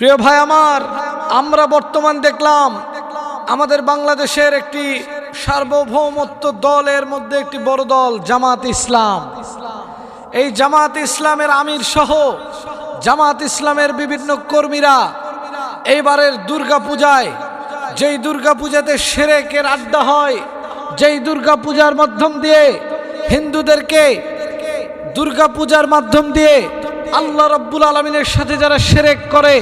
প্রিয় ভাই আমার, আমরা বর্তমান দেখলাম আমাদের বাংলাদেশের একটি সার্বভৌমত্ব দলের মধ্যে একটি বড় দল, জামাত ইসলাম। এই জামাত ইসলামের আমির সহ জামাত ইসলামের বিভিন্ন কর্মীরা এইবারের দুর্গা পূজায় যেই দুর্গা পূজাতে সেরেকের আড্ডা হয়, যেই দুর্গা পূজার মাধ্যম দিয়ে হিন্দুদেরকে দুর্গা পূজার মাধ্যম দিয়ে আল্লাহ রব্বুল আলমিনের সাথে যারা সেরেক করে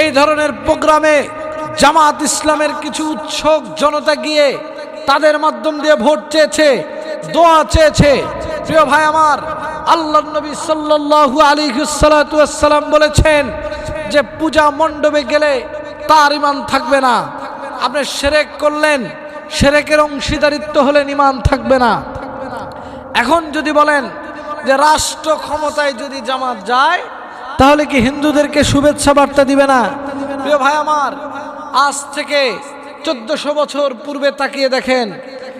এই ধরনের প্রোগ্রামে জামাত ইসলামের কিছু উৎসক জনতা গিয়ে তাদের মাধ্যম দিয়ে ভোট চেয়েছে, দোয়া চেয়েছে। প্রিয় ভাই আমার আল্লাহ নবী সাল্লাল্লাহু আলাইহি সাল্লাম বলেছেন যে পূজা মণ্ডপে গেলে তার ইমান থাকবে না। আপনি সেরেক করলেন, সেরেকের অংশীদারিত্ব হলেন ইমান থাকবে না। এখন যদি বলেন যে রাষ্ট্র ক্ষমতায় যদি জামাত যায় তাহলে কি হিন্দুদেরকে শুভেচ্ছা বার্তা দিবে না? প্রিয় ভাই আমার, আজ থেকে চোদ্দশো বছর পূর্বে তাকিয়ে দেখেন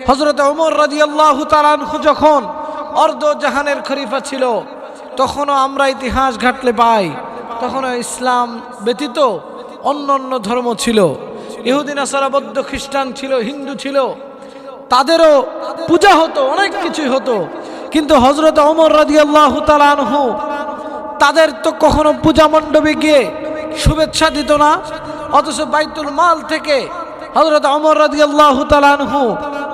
হজরত ওমর রাজি আল্লাহ তালানহু যখন অর্ধ জাহানের খরিফা ছিল, তখনও আমরা ইতিহাস ঘাটলে পাই, তখনও ইসলাম ব্যতীত অন্য অন্য ধর্ম ছিল। ইহুদিন আসারাবদ্ধ খ্রিস্টান ছিল, হিন্দু ছিল, তাদেরও পূজা হতো, অনেক কিছুই হতো। কিন্তু হজরত অমর রাজি আল্লাহ তালানহু তাদের তো কখনো পূজা মণ্ডপে গিয়ে শুভেচ্ছা দিত না, অথচ বাইতুল মাল থেকে হজরত অমর রাজি আল্লাহ তালানহু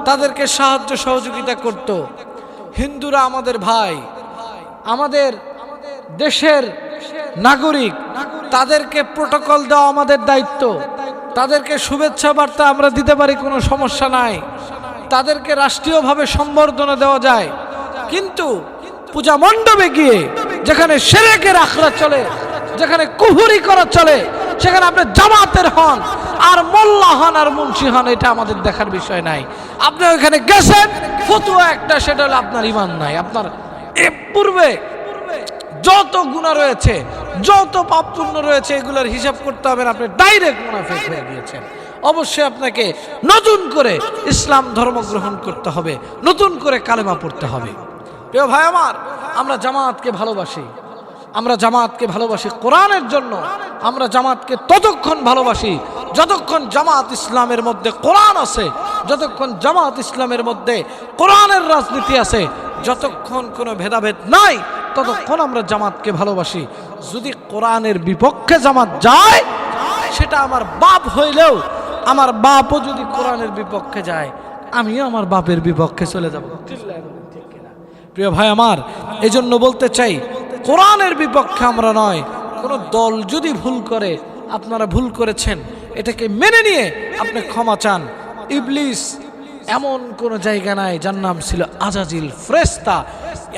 তাদেরকে সাহায্য সহযোগিতা করত। হিন্দুরা আমাদের ভাই, আমাদের দেশের নাগরিক, তাদেরকে প্রোটোকল দেওয়া আমাদের দায়িত্ব। তাদেরকে শুভেচ্ছা বার্তা আমরা দিতে পারি, কোনো সমস্যা নাই। তাদেরকে রাষ্ট্রীয়ভাবে সম্বর্ধনা দেওয়া যায়। কিন্তু পূজা মণ্ডপে গিয়ে যেখানে সেরেকের আখড়া চলে, যেখানে কুহুরি করা চলে, সেখানে আপনি জামাতের হন, আর মোল্লা হন আর মুন্সি হন, এটা আমাদের দেখার বিষয় নাই। আপনি ওইখানে গেছেন, ফতুয়া একটা, সেটা হলো আপনার ইমান নাই, আপনার এ পূর্বে যত গুণা রয়েছে, যত পাপ পুণ্য রয়েছে, এগুলোর হিসাব করতে হবে আপনি ডাইরেক্ট মুনাফেক হয়ে গিয়েছেন। অবশ্যই আপনাকে নতুন করে ইসলাম ধর্ম গ্রহণ করতে হবে, নতুন করে কালেমা পড়তে হবে। প্রিয় ভাই আমার আমরা জামাতকে ভালোবাসি। আমরা জামাতকে ভালোবাসি কোরআনের জন্য। আমরা জামাতকে ততক্ষণ ভালোবাসি যতক্ষণ জামাত ইসলামের মধ্যে কোরআন আছে, যতক্ষণ জামাত ইসলামের মধ্যে কোরআনের রাজনীতি আছে, যতক্ষণ কোনো ভেদাভেদ নাই, ততক্ষণ আমরা জামাতকে ভালোবাসি। যদি কোরআনের বিপক্ষে জামাত যায়, সেটা আমার বাপ হইলেও, আমার বাপও যদি কোরআনের বিপক্ষে যায়, আমিও আমার বাপের বিপক্ষে চলে যাব। প্রিয় ভাই আমার এই জন্য বলতে চাই, কোরআনের বিপক্ষে আমরা নয়, কোনো দল যদি ভুল করে, আপনারা ভুল করেছেন, এটাকে মেনে নিয়ে আপনি ক্ষমা চান। ইবলিস এমন কোনো জায়গা নাই, যার নাম ছিল আজাজিল ফ্রেস্তা।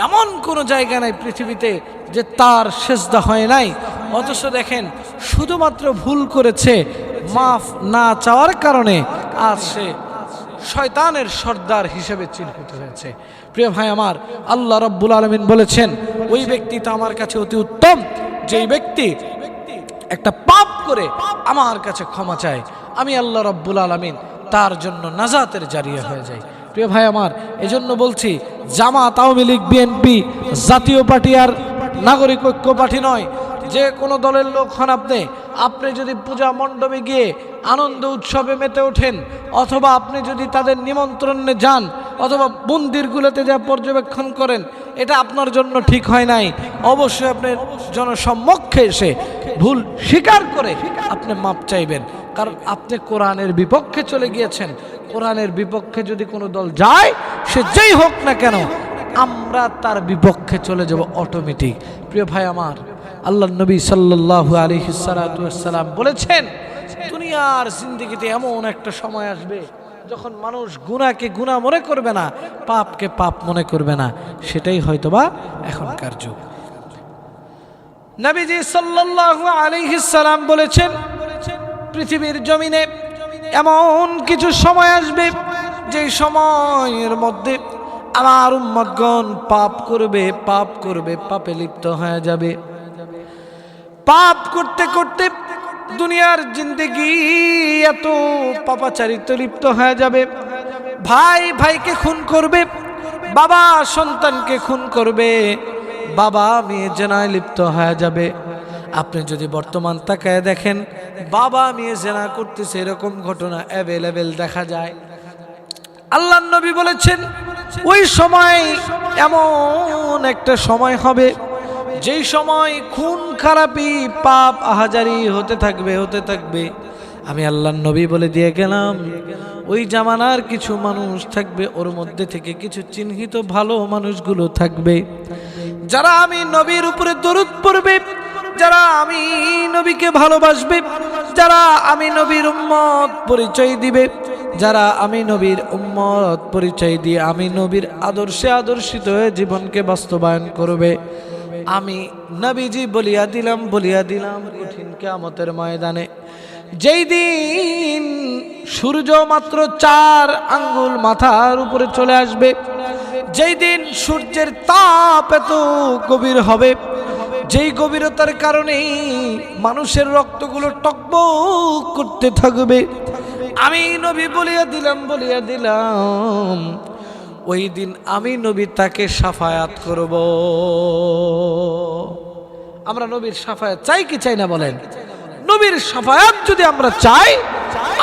এমন কোনো জায়গা নাই পৃথিবীতে যে তার সেজদা হয় নাই। অথচ দেখেন, শুধুমাত্র ভুল করেছে, মাফ না চাওয়ার কারণে আজ সে শয়তানের সর্দার হিসেবে চিহ্নিত হয়েছে। প্রিয় ভাই আমার, আল্লাহ রব্বুল আলমিন বলেছেন, ওই ব্যক্তি তো আমার কাছে অতি উত্তম। যেই ব্যক্তি একটা পাপ করে আমার কাছে ক্ষমা চায়, আমি আল্লাহ রব্বুল আলমিন তার জন্য নাজাতের জারিয়া হয়ে যায় প্রিয় ভাই আমার, এজন্য বলছি, Jamaat Awami league, BNP Jatiya party আর নাগরিক ঐক্য পার্টি নয় যে কোনো দলের লোক হন আপনি। আপনি যদি পূজা মণ্ডপে গিয়ে আনন্দ উৎসবে মেতে ওঠেন, অথবা আপনি যদি তাদের নিমন্ত্রণে যান, অথবা মন্দিরগুলোতে যা পর্যবেক্ষণ করেন, এটা আপনার জন্য ঠিক হয় নাই। অবশ্যই আপনার জনসম্মুখে এসে ভুল স্বীকার করে আপনি মাপ চাইবেন। কারণ আপনি কোরআনের বিপক্ষে চলে গিয়েছেন। কোরআনের বিপক্ষে যদি কোনো দল যায়, সে যেই হোক না কেন, আমরা তার বিপক্ষে চলে যাব অটোমেটিক প্রিয় ভাই আমার আল্লাহ নবী সাল্লাল্লাহু আলাইহি সাল্লাম বলেছেন, দুনিয়ার জিন্দগিতে এমন একটা সময় আসবে যখন মানুষ গুনাহকে গুনাহ মনে করবে না, পাপকে পাপ মনে করবে না। সেটাই হয়তোবা এখনকার যুগ। নবীজি সাল্লাল্লাহু আলাইহি সাল্লাম বলেছেন, পৃথিবীর জমিনে এমন কিছু সময় আসবে যে সময়ের মধ্যে আমার উম্মতগণ পাপ করবে পাপ করবে, পাপে লিপ্ত হয়ে যাবে। পাপ করতে করতে দুনিয়ার জিন্দগি এত পাপাচারিত লিপ্ত হয়ে যাবে। ভাই ভাইকে খুন করবে, বাবা সন্তানকে খুন করবে, বাবা মেয়ে জেনায় লিপ্ত হয়ে যাবে। আপনি যদি বর্তমান তাকায় দেখেন, বাবা মেয়ে জেনা করতেছে এরকম ঘটনা অ্যাভেলেবেল দেখা যায়। আল্লাহ নবী বলেছেন, ওই সময় এমন একটা সময় হবে যেই সময় খুন খারাপি পাপ আহাজারি হতে থাকবে হতে থাকবে, আমি আল্লাহ নবী বলে দিয়ে গেলাম। ওই জামানার কিছু মানুষ থাকবে, ওর মধ্যে থেকে কিছু চিহ্নিত ভালো মানুষগুলো থাকবে। যারা আমি নবীর উপরে দরুদ পড়বে, যারা আমি নবীকে ভালোবাসবে, যারা আমি নবীর উম্মত পরিচয় দিবে, যারা আমি নবীর উম্মত পরিচয় দিয়ে আমি নবীর আদর্শে আদর্শিত হয়ে জীবনকে বাস্তবায়ন করবে। আমি নবীজি বলিয়া দিলাম বলিয়া দিলাম, কঠিন কেয়ামতের ময়দানে। যেই দিন সূর্য মাত্র চার আঙ্গুল মাথার উপরে চলে আসবে, যেই দিন সূর্যের তাপ এত গভীর হবে, যেই গভীরতার কারণে মানুষের রক্তগুলো টকবক করতে থাকবে। আমি নবী বলিয়া দিলাম বলিয়া দিলাম ওই দিন আমি নবী তাকে সাফায়াত করব। আমরা নবীর সাফায়াত চাই কি চাই না বলেন? নবীর সাফায়াত যদি আমরা চাই,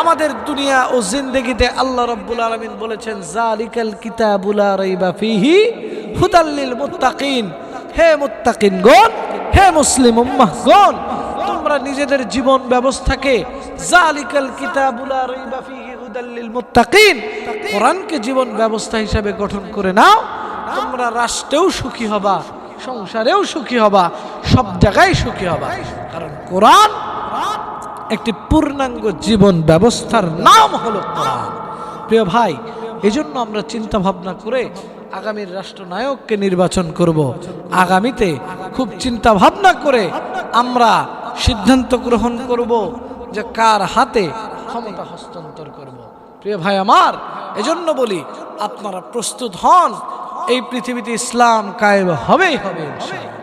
আমাদের দুনিয়া ও জিন্দেগিতে আল্লাহ রাব্বুল আলামিন বলেছেন জালিকাল কিতাবুলা রাইবা ফিহি হুদাল্লিল মুত্তাকিন। হে মুত্তাকিনগণ, হে মুসলিম উম্মাহগণ, তোমরা নিজেদের জীবন ব্যবস্থাকে জালিকাল কিতাবুলা রাইবা ফিহি হুদাল্লিল মুত্তাকিন কোরআনকে জীবন ব্যবস্থা হিসাবে গঠন করে নাও, তোমরা রাষ্ট্রেও সুখী হবা, সংসারেও সুখী হবা, সব জায়গায় সুখী হবা। কারণ কোরআন একটি পূর্ণাঙ্গ জীবন ব্যবস্থার নাম হলো কোরআন। প্রিয় ভাই এই জন্য আমরা চিন্তা ভাবনা করে আগামীর রাষ্ট্রনায়ককে নির্বাচন করব। আগামীতে খুব চিন্তা ভাবনা করে আমরা সিদ্ধান্ত গ্রহণ করব যে কার হাতে ক্ষমতা হস্তান্তর করব। প্রিয় ভাই আমার এজন্য বলি আপনারা প্রস্তুত হন এই পৃথিবীতে ইসলাম কায়েম হবেই হবে ইনশাআল্লাহ।